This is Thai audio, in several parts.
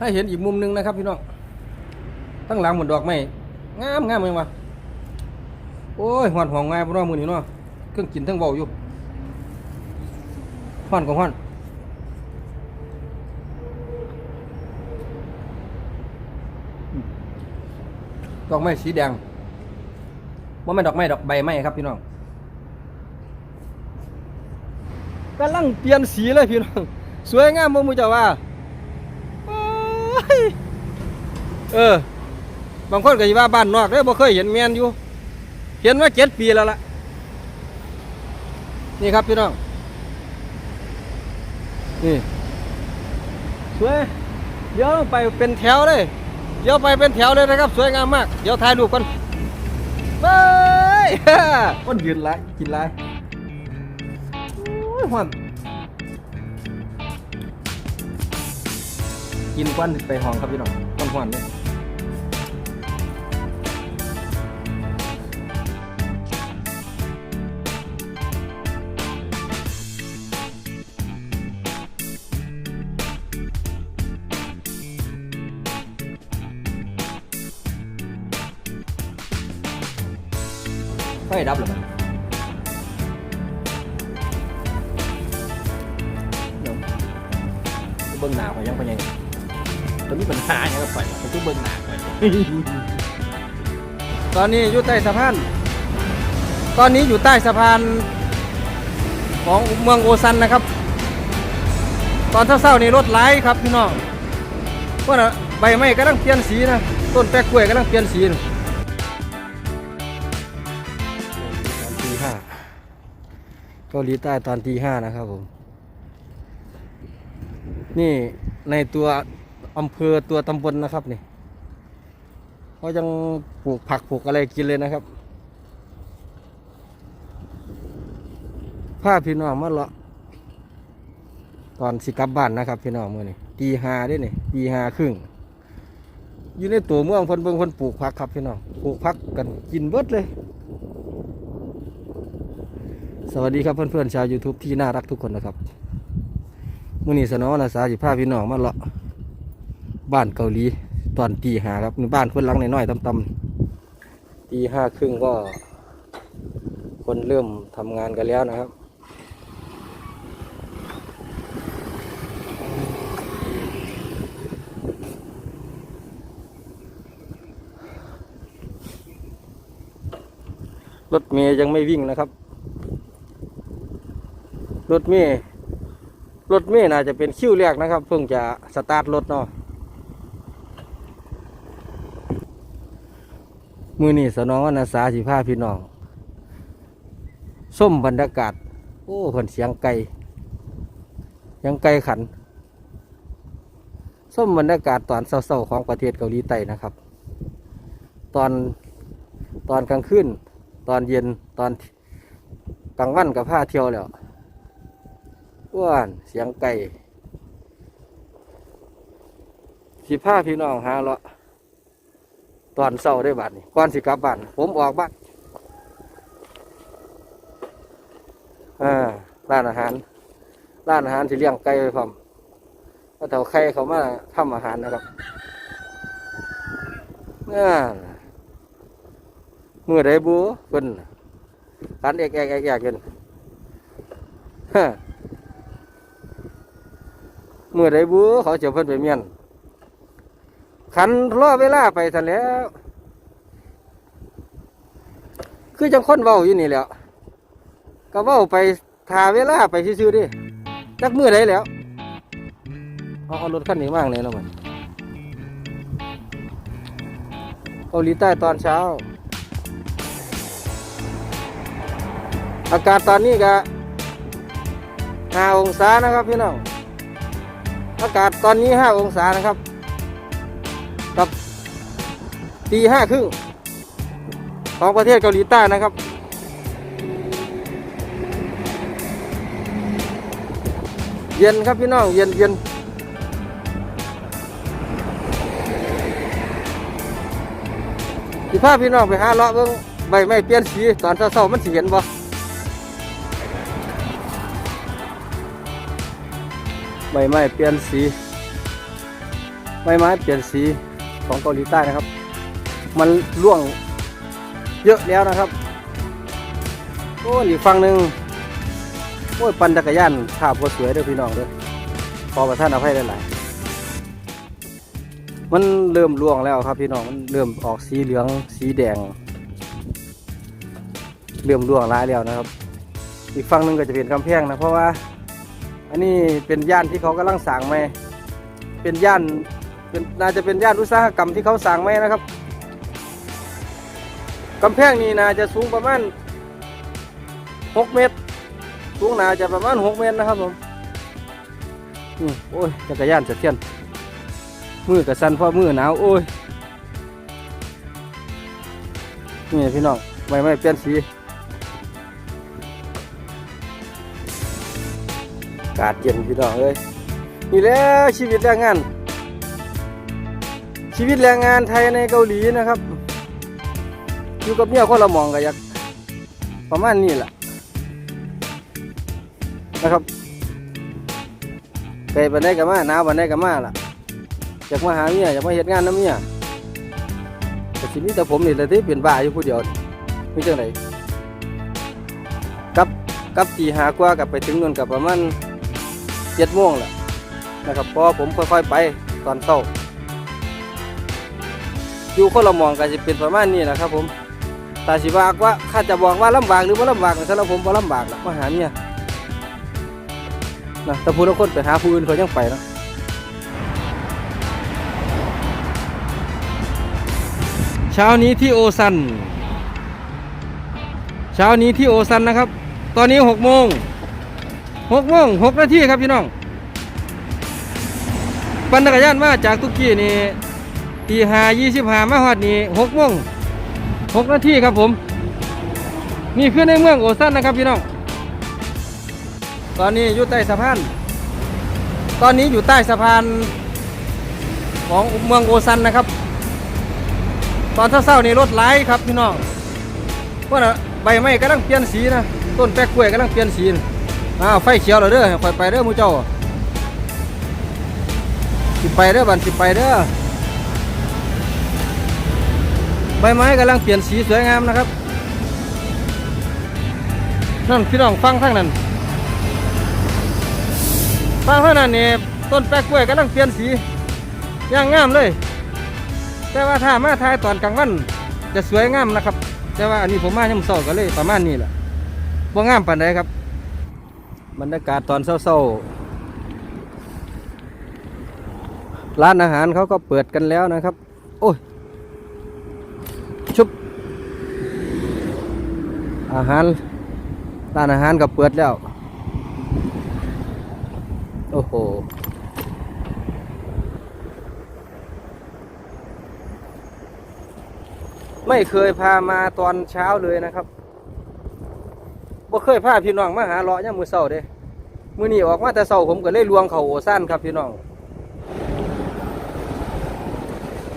ให้เห็นอีกมุมหนึงนะครับ พี่น้องตั้งหลังเหมือนดอกไม้งามงามเลยวะโอ้ยหอนหองง่ายบ่น้องมือนี่เนาะเครื่องกินทั้งเบาอยู่หอนของหอนดอกไม้สีแดงว่าไม่ดอกไม้ดอกใบไม้ครับพี่น้องกำลังเปลี่ยนสีเลยพี่น้อง สวยงามบ่มูเจ้าว่า เออ บางคนก็สิว่าบ้านนอกเด้อบ่เคยเห็นแมนอยู่ เห็นมาเจ็ดปีแล้วล่ะ นี่ครับพี่น้อง นี่สวยเดี๋ยวไปเป็นแถวเลย เดี๋ยวไปเป็นแถวเลยนะครับ สวยงามมาก เดี๋ยวถ่ายรูปกันไปคนยืนไรกินไรโอ้ยหอม กินควันไปห้องครับพี่น้องควันหอนๆเลยไฟดับหรือมันเดี๋ยวเบิ้งหนาขอยยังไปยัง ตอนนี้ปัญหาอย่างกับไฟมันคือเบิ้งหนาข่อยตอนนี้อยู่ใต้สะพาน ตอนนี้อยู่ใต้สะพานของเมืองโอซันนะครับ ตอนเช้าๆนี่รถไหลครับพี่น้องเพราะน่ะใบไม้กำลังเปลี่ยนสีนะ ต้นแปะกล้วยกำลังเปลี่ยนสีนะตอนตีห้าเกาหลีใต้ตอนตีห้านะครับผม นี่ในตัว อำเภอตัวตำบลนะครับนี่เขายังปลูกผักปลูกอะไรกินเลยนะครับพาพี่น้องมาเลาะตอนสิกลับบ้านนะครับ พี่น้องมื่อนี่ตีหาได้นี่ตีหาครึ่งอยู่ในตัวเมืองเพิ่นเบิ่งเพิ่นปลูกผักครับพี่น้องปลูกผักกันกินเบิดเลย สวัสดีครับเพื่อนๆชาว YouTube ที่น่ารักทุกคนนะครับมื่อนี้สนอนาสาสิพาพี่น้องมาเลาะ บ้านเกาหลีตอนตีห้าครับนี่บ้านคนหลังน้อยๆต่ำๆตีห้าครึ่งก็ คนเริ่มทำงานกันแล้วนะครับรถเมย์ยังไม่วิ่งนะครับ รถเมย์รถเมย์น่าจะเป็นคิวแรกนะครับ เพิ่งจะสตาร์ทรถเนาะ มือนี่สนองวนาสาสิพาพี่น้องส้มบรรยากาศ โอ้คนเสียงไก่ยังไก่ขันส้มบรรยากาศตอนเศร้าๆของประเทศเกาหลีใต้นะครับ ตอนตอนกลางคืนตอนเย็นตอนกลางวันกับผ้าเที่ยวแล้วอ้วนเสียงไก่สิผ้าพี่น้องหาเลาะ ตอนเศร้าได้บัดนี่ก่อนสิกลับบ้านผมออกบ้านอ่าร้านอาหารร้านอาหารที่เลี้ยงไก่ไว้พร้อมก็แถวใครเขามาทำอาหารนะครับอ่ามือได้บัวเพิ่นกันเอกเอกเอกเอกกันฮะมือได้บัวเขาจะเพิ่นไปเมียน ขันรอเวลาไปทันแล้ว คือจังคนเว้าอยู่นี่แหล้วก็เว้าไปทาเวลาไปซื่อๆดิจักมือได้แล้วเอาเอารถคันนี้มากเลยแล้วมันเกาหลีใต้ตอนเช้า อากาศตอนนี้ก็ห้าองศานะครับพี่น้อง อากาศตอนนี้ห้าองศานะครับ ตีห้าครึ่งของประเทศเกาหลีใต้นะครับ เย็นครับพี่น้อง เย็นเย็นพี่พาพี่น้องไปหาเลาะเบิ่งใบไม้เปลี่ยนสีตอนเช้าๆมันสิเห็นบ่ใบไม้เปลี่ยนสี ใบไม้เปลี่ยนสีของเกาหลีใต้นะครับ มันร่วงเยอะแล้วนะครับโอ้ยอีกฝั่งหนึ่งโอ้ยปั่นจักรยานภาพก็สวยเด้อพี่น้องเด้อขอประทานอภัยหลายๆมันเริ่มร่วงแล้วครับพี่น้องมันเริ่มออกสีเหลืองสีแดง เริ่มร่วงร้ายแล้วนะครับ อีกฝั่งหนึ่งก็จะเป็นกำแพงนะเพราะว่า อันนี้เป็นย่านที่เขากำลังสร้างใหม่เป็นย่านเป็นน่าจะเป็นย่านอุตสาหกรรมที่เขาสร้างใหม่นะครับ กำแพงนี้น่าจะสูงประมาณ 6 เมตร สูงหนาจะประมาณ 6 เมตรนะครับผมอืมโอ้ยจักรยานสะเทือนมือกระสันเพราะมือหนาวโอ้ย นี่พี่น้องไม่ไม่เปลี่ยนสี กาศเย็นพี่น้องเอ้ยนี่แหล้วชีวิตแรงงาน ชีวิตแรงงานไทยในเกาหลีนะครับ อยู่กับเมียคนละมองก็อยากประมาณนี้แหละนะครับไกลบันไดกับมาหนาวบันไดกับมาล่ะอยากมาหาเมียอยากมาเฮ็ดงานน้ำเมียแต่ชีวิตแต่ผมนี่แหละที่เป็นบ้าอยู่ผู้เดียวไม่จังไรกับกับตีหากว่ากับไปถึงนนกับประมาณเจ็ดโมงแหละนะครับพอผมค่อยๆไปตอนเช้าอยู่คนละหมองก็จะเป็นประมาณนี้นะครับผม ตาสิบากว่าข้าจะบอกว่าลำบากหรือว่าลำบากสำหรับผมว่าลำบากนะมาหาเมียนะแต่ผู้ละคนไปหาผู้อื่นเขายังไปนะเช้านี้ที่โอซัน เช้านี้ที่โอซันนะครับ ตอนนี้หกโมงหกโมงหกนาทีครับพี่น้อง ปั่นจักรยานมาจากตุกกี้นี่ตีหายี่สิบห้ามาฮอดนี่หกโมง หกนาทีครับผม นี่คือในเมืองโอซันนะครับพี่น้อง ตอนนี้อยู่ใต้สะพาน ตอนนี้อยู่ใต้สะพานของเมืองโอซันนะครับ ตอนเช้าๆนี่รถไหลครับพี่น้องว่าน่ะใบไม้กำลังเปลี่ยนสีนะ ต้นแปะกล้วยกำลังเปลี่ยนสีนะอ้าวไฟเขียวแล้วเด้อคอยไปเด้อมูเจ้าสิไปเด้อบันสิไปเด้อ ใบไม้กำลังเปลี่ยนสีสวยงามนะครับนั่นพี่น้องฟังทั้งนั้นฟังทั้งนั้นนี่ต้นแปะกล้วยกำลังเปลี่ยนสีอย่างงามเลย แต่ว่าถ้ามาถ่ายตอนกลางวันจะสวยงามนะครับ แต่ว่าอันนี้ผมมาย่ำเศร้าก็เลยประมาณนี้แหละบ่งามปานใดครับบรรยากาศตอนเศร้าๆร้านอาหารเขาก็เปิดกันแล้วนะครับ โอ้ย ชุบ อาหารร้านอาหารก็เปิดแล้ว โอ้โหไม่เคยพามาตอนเช้าเลยนะครับบ่เคยพาพี่น้องมาหาเลาะยามมื้อเช้าเด้มือนี้ออกมาแต่เช้าผมก็เลยลวงเขาโอซ่านครับพี่น้อง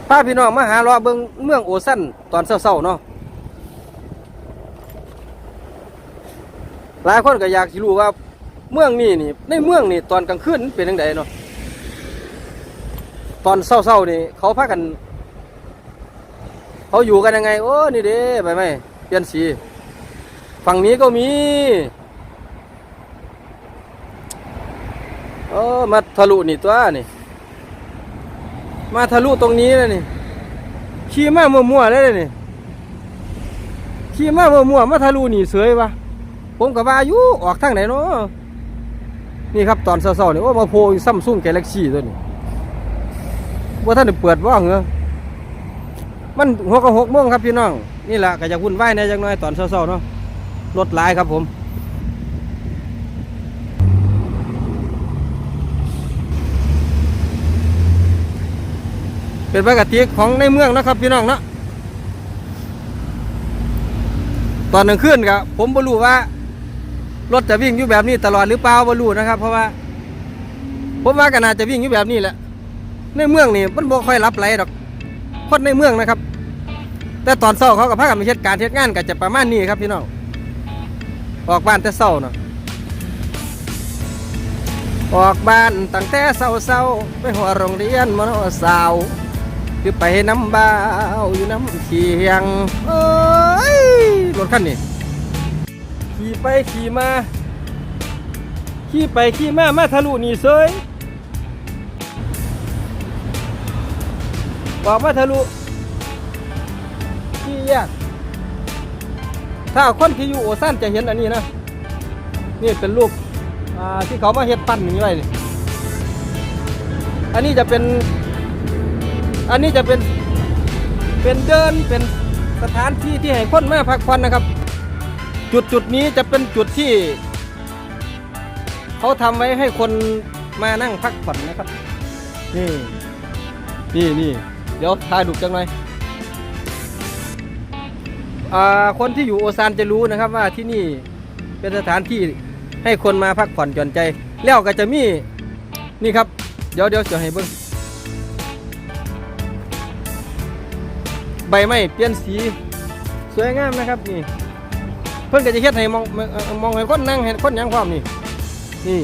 พาพี่น้องมาหาเลาะเบิ่งเมืองโอซันตอนเช้าเนาะ หลายคนก็อยากสิรู้ว่าเมืองนี้นี่ในเมืองนี่ตอนกลางคืนเป็นจังไดเนาะตอนเช้าๆนี่เขาพากัน เขาอยู่กันยังไง โอ้นี่เด้ไปไหมเปลี่ยนสี ฝั่งนี้ก็มีเออมาทะลุนี่ตัวนี่ มาทะลุตรงนี้เลยนี่ขี่มามั่วๆเลยเลยนี่ขี่มามั่วๆมาทะลุนี่เสยวะ ผมกับว่าอยู่ออกทางไหนเนาะนี่ครับตอนเช้าๆนี่โอ้มาโพซัมซุงแกลเล็กซี่ตัวนี้ว่าท่านเปิดว่างเหรอมันหัวกับหกโมงครับพี่น้อง นี่แหละก็จะวุ่นวายในจังน้อยตอนเช้าๆเนาะรถลายครับผมเป็นปกติของในเมืองนะครับพี่น้องเนาะตอนกลางคืนครับผมไม่รู้ว่า รถจะวิ่งอยู่แบบนี้ตลอดหรือเปล่าไม่รู้นะครับ เพราะว่าผมว่าก็น่าจะวิ่งอยู่แบบนี้แหละ ในเมืองนี่มันบ่ค่อยรับไหลดอกคนในเมืองนะครับ แต่ตอนเช้าเขากับพากันไปเฮ็ดการเฮ็ดงานก็จะประมาณนี้ครับพี่น้องออกบ้านแต่เช้าเนาะออกบ้านตั้งแต่เศร้าๆไปหัวโรงเรียนมโนสาวคือไปน้ำบ่าวอยู่น้ำเคียงโอ้ยรถคันนี้ ขี่ไปขี่มา ขี่ไปขี่มา มาทะลุนี่เซยบอกมาทะลุขี่แยกถ้าคนที่อยู่โอซันจะเห็นอันนี้นะ นี่เป็นรูปที่เขามาเฮ็ดปั้นอย่างนี้ไว้นี่อันนี้จะเป็น อันนี้จะเป็น เป็นเดิน เป็นสถานที่ที่ให้คนมาพักผ่อนนะครับ จุดจุดนี้จะเป็นจุดที่ เขาทำไว้ให้คนมานั่งพักผ่อนนะครับ นี่ นี่นี่เดี๋ยวถ่ายดูจังหน่อยอ่าคนที่อยู่โอซานจะรู้นะครับว่าที่นี่เป็นสถานที่ให้คนมาพักผ่อนหย่อนใจ แล้วก็จะมีนี่ครับ เดี๋ยวเดี๋ยวจะให้เบิ้งใบไม้เปลี่ยนสี สวยงามนะครับนี่ พิ่นก็จะเฮ็ดให้มองมองเห็นคนนั่งเห็นคนหยังความนี่นี่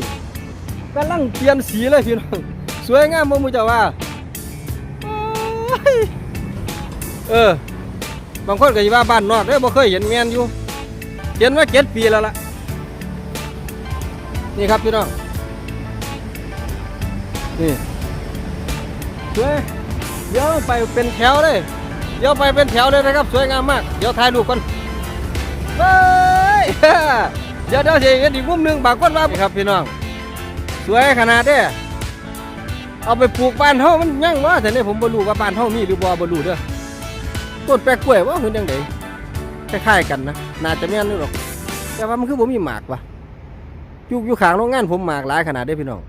กำลังเปลี่ยนสีเลยพี่น้องสวยงามบ่มู้จ้าว่าเออบางคนก็สิว่าบ้านนอกเด้บ่เคยเห็นแม่นอยู่เห็นมาเจ็ดปีแล้วล่ะนี่ครับพี่น้องนี่สวยเดี๋ยวไปเป็นแถวเลยเดี๋ยวไปเป็นแถวเลยนะครับ สวยงามมาก เดี๋ยวถ่ายรูปกัน เฮ้ยเดี๋ยวเดี๋ยวสิเห็นอีกมุมหนึ่งบางคนว่าครับพี่น้อง สวยขนาดเด้เอาไปปลูกบ้านเฮามันยั่งวะแต่เนี่ยผมบ่รู้ว่าบ้านเฮามีหรือบ่บ่รู้เด้อต้นแปลกกล้วยว่ามันจังไดคล้ายๆกันนะน่าจะแม่นนี่หรอก แต่ว่ามันคือบ่มีหมากวะอยู่อยู่ข้างโรงงานผมหมากหลายขนาดเด้พี่น้อง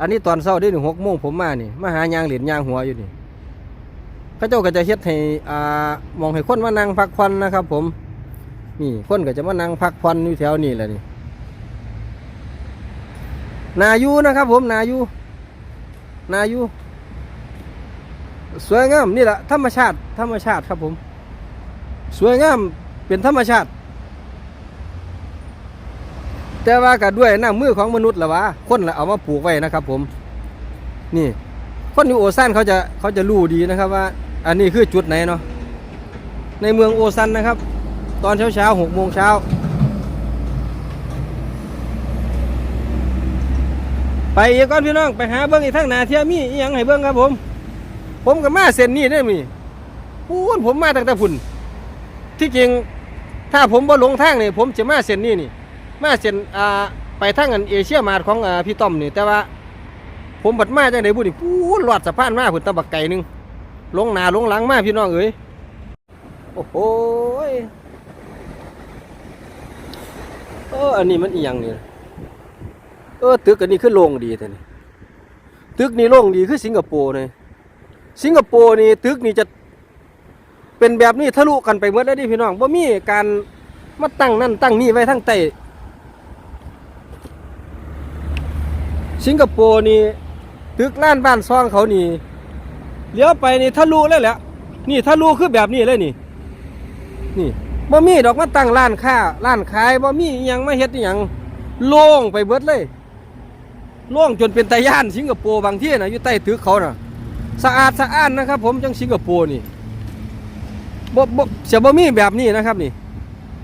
อันนี้ตอนเช้าเด้หนึ่งหกโมงผมมานี่มาหายางเหรียญยางหัวอยู่นี่เขาเจ้าก็จะเฮ็ดให้อ่ามองให้คนมานั่งพักผ่อนนะครับผม นี่คนก็จะมานั่งพักผ่อนอยู่แถวนี้แหละนี่นายูนะครับ ผมนายูนายูสวยงามนี่แหละธรรมชาติ ธรรมชาติครับผม สวยงามเป็นธรรมชาติ แต่ว่าก็ด้วยน้ำมือของมนุษย์ละวะคนละเอามาปลูกไว้นะครับ ผม นี่ คนอยู่โอซันเขาจะเขาจะรู้ดีนะครับว่า อันนี้คือจุดไหนเนาะในเมืองโอซันนะครับ ตอนเช้าเช้าหกโมงเช้า ไปอีกก่อนพี่น้องไปหาเบิ้งอีกทั้งนาเทียมีอีหยังให้เบิ้งครับผม ผมกับมาเส้นนี้ได้มีพูนผมมาตั้งแต่พุ่น ที่จริงถ้าผมบ่หลงทางนี่ผมจะมาเส้นนี้นี่มาเส้นอ่าไปทางอันเอเชียมาร์ทของอ่าพี่ต้อมนี่แต่ว่า ผมบัดมาจังไดบุนี่พูนลอดสะพานมาพุ่นตะบักไก่นึงลงหนาลงหลังมาพี่น้องเอ้ยโอ้โหยเอออันนี้มันอีหยังนี่เออตึกอันนี้คือโล่งดีแต่นี่ตึกนี้โล่งดีคือสิงคโปร์เลยสิงคโปร์นี่ตึกนี่จะเป็นแบบนี้ทะลุกันไปหมดแล้ดิพี่น้องว่ามีการมาตั้งนั่นตั้งนี่ไว้ทั้งใต้สิงคโปร์นี่ตึกล้านบ้านซองเขานี่เลี้ยวไปนี่ทะลุเลยแหละนี่ทะลุคือแบบนี้เลยนี่ นี่ บ่มีดอกมาตั้งร้านค้าร้านขายบ่มีอยังมาเฮ็ดอยังโล่งไปเบิดเลยโล่งจนเป็นตาย่านสิงคโปร์บางที่นะอยู่ใต้ตึกเขาน่ะสะอาดสะอ้านนะครับ ผมจังสิงคโปร์นี่บ่บ่เสียบ่มีแบบนี้นะครับนี่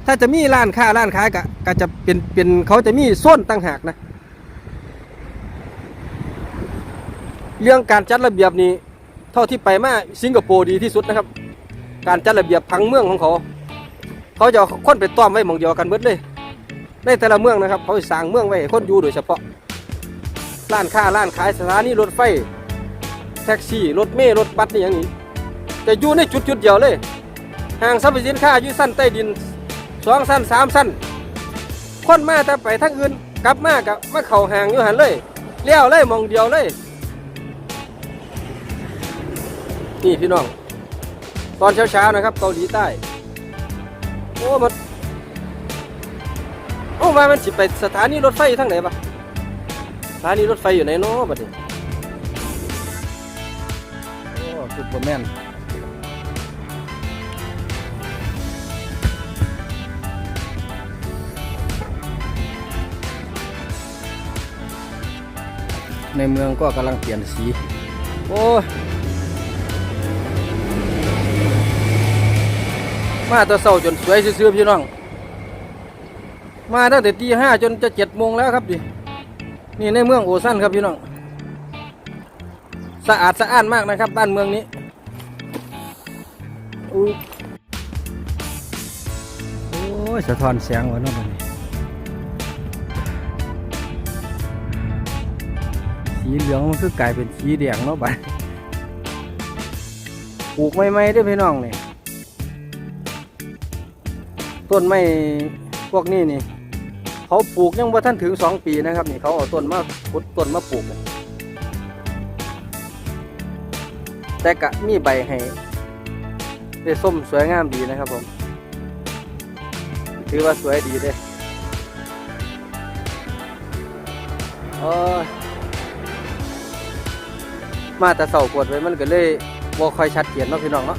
ถ้าจะมีร้านค้าร้านขายก็ก็จะเป็นเป็นเขาจะมีโซนต่างหากนะ เรื่องการจัดระเบียบนี้ เท่าที่ไปมาสิงคโปร์ดีที่สุดนะครับ การจัดระเบียบพังเมืองของเขา เขาจะเอาคนไปต้อมไว้มองเดียวกันเบิดเลย ในแต่ละเมืองนะครับ เขาสิสร้างเมืองไว้ให้คนอยู่โดยเฉพาะ ร้านค้าร้านขายสถานีรถไฟ แท็กซี่ รถเมล์รถบัสนี่อย่างนี้จะอยู่ในจุดจุดเดียวเลยห้างสรรพสินค้าอยู่สั้นใต้ดินสองสั้นสามสั้นคนมาแต่ไปทางอื่นกลับมากับมาเข่าห่างอยู่หันเลยเลี้ยวเลยมองเดียวเลย นี่พี่น้อง ตอนเช้าๆนะครับเกาหลีใต้ โอ้มันโอ้มามันสิไปสถานีรถไฟอยู่ทางไหนปะสถานีรถไฟอยู่ไหนเนาะบัดนี้โอ้ซุปเปอร์แมนในเมืองก็กำลังเปลี่ยนสี โอ้ มาแตะเศร้าจนสวยซื่อๆพี่น้อง มาตั้งแต่ตีห้าจนจะเจ็ดโมงแล้วครับดิ นี่ในเมืองโอซันครับพี่น้อง สะอาดสะอ้านมากนะครับ บ้านเมืองนี้โอ้ยสะท้อนแสงวะน้องมันสีเหลืองมันคือกลายเป็นสีแดงเนาะบัดปลูกไม่ไม่ได้อพี่น้องเนี่ย ต้นไม้พวกนี้นี่ เขาปลูกยังว่าท่านถึงสองปีนะครับนี่เขาเอาต้นมาขุดต้นมาปลูก แต่กะมีใบให้ได้ส้มสวยงามดีนะครับผม ถือว่าสวยดีเด้อโอ้ยมาแต่เสาปวดไว้มันก็เลยบ่ค่อยชัดเจนเนาะพี่น้องเนาะ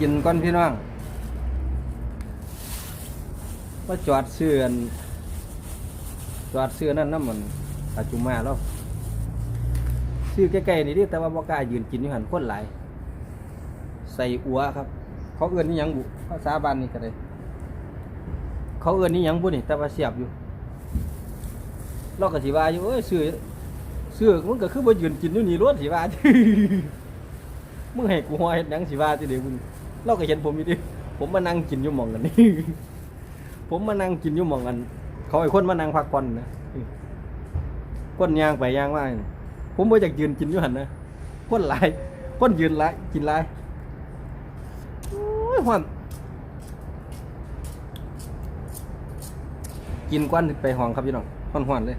กินก่อนพี่น้องมาจอดเสื่อนจอดเสื่อนั่นน้ำมันอาจุมาแล้วซื้อใกล้ๆนี่ดิแต่ว่าบ่กล้ายืนกินอยู่หันคนหลายใส่อัวครับ เขาเอื้อนนี่ยังบุภาษาบ้านนี่ก็ได้เขาเอื้อนนี่ยังบุนี่แต่ว่าเสียบอยู่เราก็สิว่าอยู่เอ้ยซื้อซื้อมันก็คือบ่ยืนกินอยู่นี่รถสิว่ามึงให้กูหอยหยังสิว่าที่เดียวมึง เราก็เห็นผมอยู่ดิผมมานั่งกินอยู่หมองกันนี่ผมมานั่งกินอยู่หมองกัน เขาไอ้คนมานั่งพักผ่อนนะคนยางไปยางมานี่ผมบ่อยากยืนกินอยู่หันนะคนหลายคนยืนหลายกินหลายโอ้ยหวานกินกวนไปห้องครับพี่น้องหวานๆเลย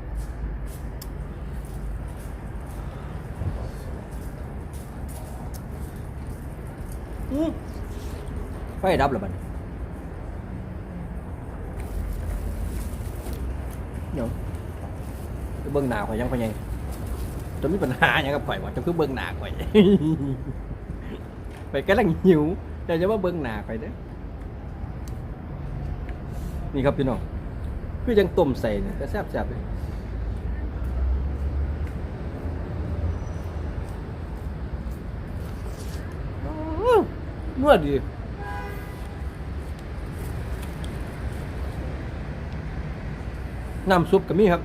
อื้อ ไฟดับแล้วบัดนี้เดี๋ยวจะเบิ่งหน้าข่อยยังข่อยยังจะมีปัญหาหยังกับข่อยบ่จะคือเบิ่งหน้าข่อยไปกำลังหิวแต่จะว่าเบิ่งหน้าข่อยเด้อนี่ครับพี่น้องคือยังต้มใส่เนี่ยแต่แซ่บๆเลยอื้อนวดดี น้ำซุปกับมีครับ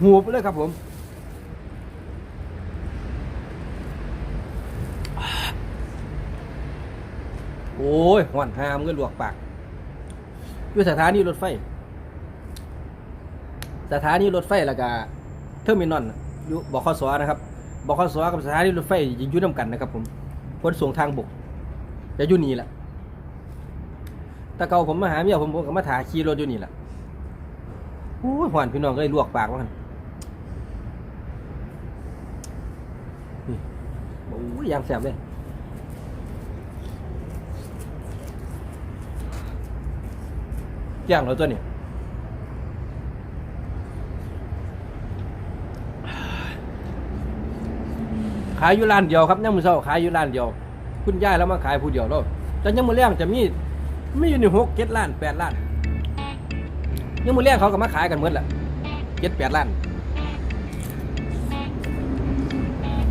หูไปเลยครับผมโอ้ยหวานหามก็ลวกปากอยู่สถานีรถไฟ สถานีรถไฟแล้วก็เทอร์มินอลอยู่บขสนะครับบขสกับสถานีรถไฟอยู่น้ำกันนะครับ ผมขนส่งทางบกจะอยู่นี่แหละแต่เก่าผมมาหาเมียผมผมก็มาถาขี่รถอยู่นี่แหละ อ้หวานพี่น้องเลยลวกปากว่าหั่นโอ้ยยางแสบเลยย่างแล้วตัวนี้ขายอยู่ร้านเดียวครับยังมือเช้าขายอยู่ร้านเดียว คุณยายแล้วมาขายผู้เดียวแล้วแต่ยังมือแรกจะมีไม่อยู่ในหกเจ็ดล้านแปดล้าน ยังมือแรกเขาก็มาขายกันหมดแหละเจ็ดแปดล้าน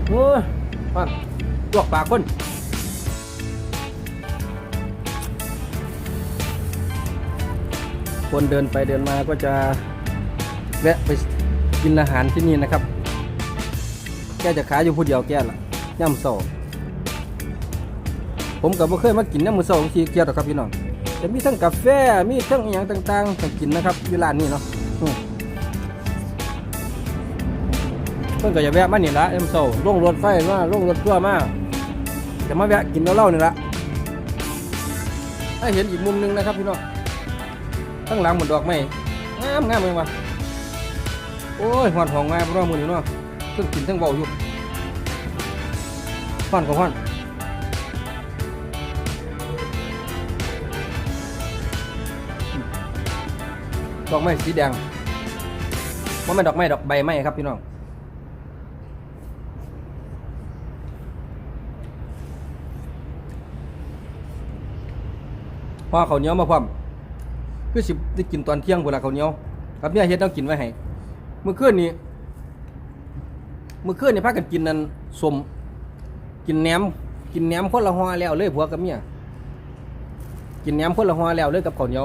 โอ้ยฟังลวกปากคนคนเดินไปเดินมาก็จะแวะไปกินอาหารที่นี่นะครับ แกจะขายอยู่ผู้เดียวแกล่ะย่ำโซผมกับบ่เคยมากินน้ำมือโซบางทีเกียวหรอกครับพี่น้อง จะมีทั้งกาแฟ มีทั้งอย่างต่างๆให้กินนะครับอยู่ร้านนี้เนาะเพิ่นก็จะแวะมานี่ละเอ็มโซลงรถไฟมาลงรถทัวร์มาจะมาแวะกินเหล้าๆนี่ละให้เห็นอีกมุมหนึงนะครับพี่น้องข้างหลังเหมือนดอกไม้งามงามเลยวะโอ้ยหอนหองมาเพราะว่ามือนี้เนาะเพิ่งกินทั้งเบาอยู่หอนก็หอน ดอกไม้สีแดงว่าไม่นดอกไม้ดอกใบไม้ครับพี่น้องพอเขาเนี้ยมาพร้อมคือสิได้กินตอนเที่ยงพุ่นละเขาเนี้ยวกับเนี่ยเฮ็ดต้องกินไว้ให้เมื่อคืนนี้เมื่อคืนนี่พากันกินนั่นสมกินแหนมกินแหนมคนละห่อแล้วเลยผัวกับเมียกินแหนมคนละห่อแล้วเลยกับเขาเนี้ย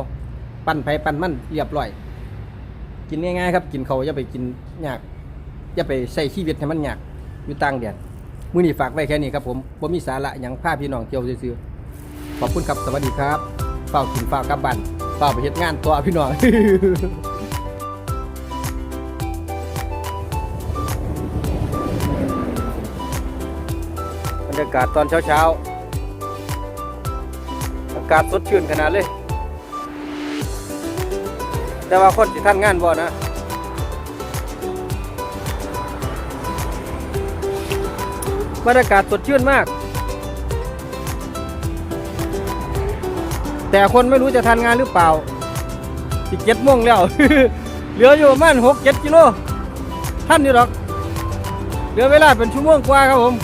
ปั้นไปปั้นมันเรียบร้อย กินง่ายๆครับ กินเขาอย่าไปกินยากอย่าไปใส่ชีวิตให้มันยากอยู่ต่างแดนมือนี้ฝากไว้แค่นี้ครับผมบ่มีสาระหยังพาพี่น้องเที่ยวซื่อๆขอบคุณครับสวัสดีครับเฝ้ากินเฝ้ากลับบ้านเฝ้าไปเฮ็ดงานตัวพี่น้องบรรยากาศตอนเช้าๆอากาศสดชื่นขนาดเลย แต่ว่าคนที่ท่านงานบ่นะบรรยากาศสดชื่นมาก แต่คนไม่รู้จะทันงานหรือเปล่าสิเจ็ดโมงแล้ว เหลืออยู่ประมาณหกเจ็ดกิโลท่านอยู่หรอก เหลือเวลาเป็นชั่วโมงกว่าครับผม